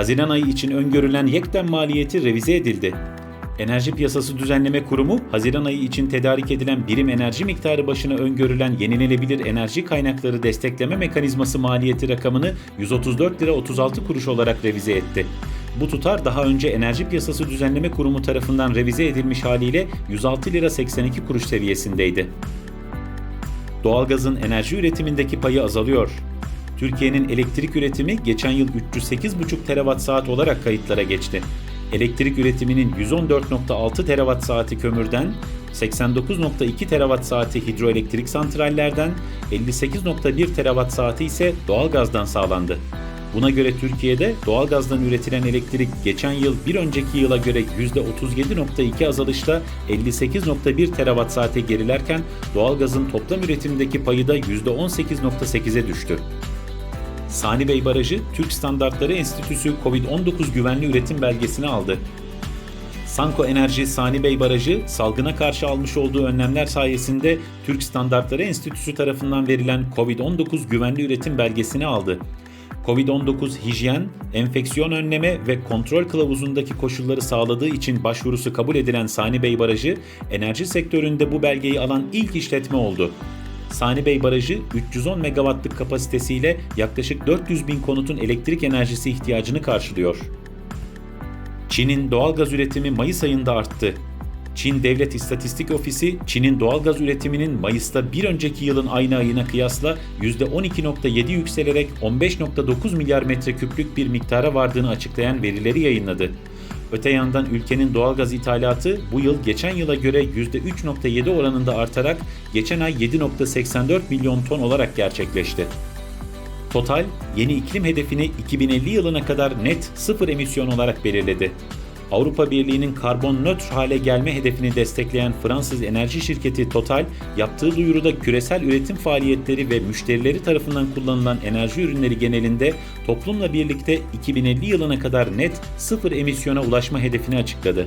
Haziran ayı için öngörülen yekten maliyeti revize edildi. Enerji Piyasası Düzenleme Kurumu, Haziran ayı için tedarik edilen birim enerji miktarı başına öngörülen yenilenebilir enerji kaynakları destekleme mekanizması maliyeti rakamını 134 lira 36 kuruş olarak revize etti. Bu tutar daha önce Enerji Piyasası Düzenleme Kurumu tarafından revize edilmiş haliyle 106 lira 82 kuruş seviyesindeydi. Doğalgazın enerji üretimindeki payı azalıyor. Türkiye'nin elektrik üretimi geçen yıl 308,5 terawatt saat olarak kayıtlara geçti. Elektrik üretiminin 114.6 terawatt saati kömürden, 89.2 terawatt saati hidroelektrik santrallerden, 58.1 terawatt saati ise doğalgazdan sağlandı. Buna göre Türkiye'de doğalgazdan üretilen elektrik geçen yıl bir önceki yıla göre %37.2 azalışla 58.1 terawatt saate gerilerken doğalgazın toplam üretimdeki payı da %18.8'e düştü. Sani Bey Barajı, Türk Standartları Enstitüsü COVID-19 güvenli üretim belgesini aldı. Sanko Enerji Sani Bey Barajı, salgına karşı almış olduğu önlemler sayesinde Türk Standartları Enstitüsü tarafından verilen COVID-19 güvenli üretim belgesini aldı. COVID-19 hijyen, enfeksiyon önleme ve kontrol kılavuzundaki koşulları sağladığı için başvurusu kabul edilen Sani Bey Barajı, enerji sektöründe bu belgeyi alan ilk işletme oldu. Sani Bey Barajı 310 megawattlık kapasitesiyle yaklaşık 400 bin konutun elektrik enerjisi ihtiyacını karşılıyor. Çin'in doğalgaz üretimi Mayıs ayında arttı. Çin Devlet İstatistik Ofisi, Çin'in doğalgaz üretiminin Mayıs'ta bir önceki yılın aynı ayına kıyasla %12.7 yükselerek 15.9 milyar metreküplük bir miktara vardığını açıklayan verileri yayınladı. Öte yandan ülkenin doğalgaz ithalatı bu yıl geçen yıla göre %3.7 oranında artarak geçen ay 7.84 milyon ton olarak gerçekleşti. Total, yeni iklim hedefini 2050 yılına kadar net sıfır emisyon olarak belirledi. Avrupa Birliği'nin karbon nötr hale gelme hedefini destekleyen Fransız enerji şirketi Total, yaptığı duyuruda küresel üretim faaliyetleri ve müşterileri tarafından kullanılan enerji ürünleri genelinde toplumla birlikte 2050 yılına kadar net sıfır emisyona ulaşma hedefini açıkladı.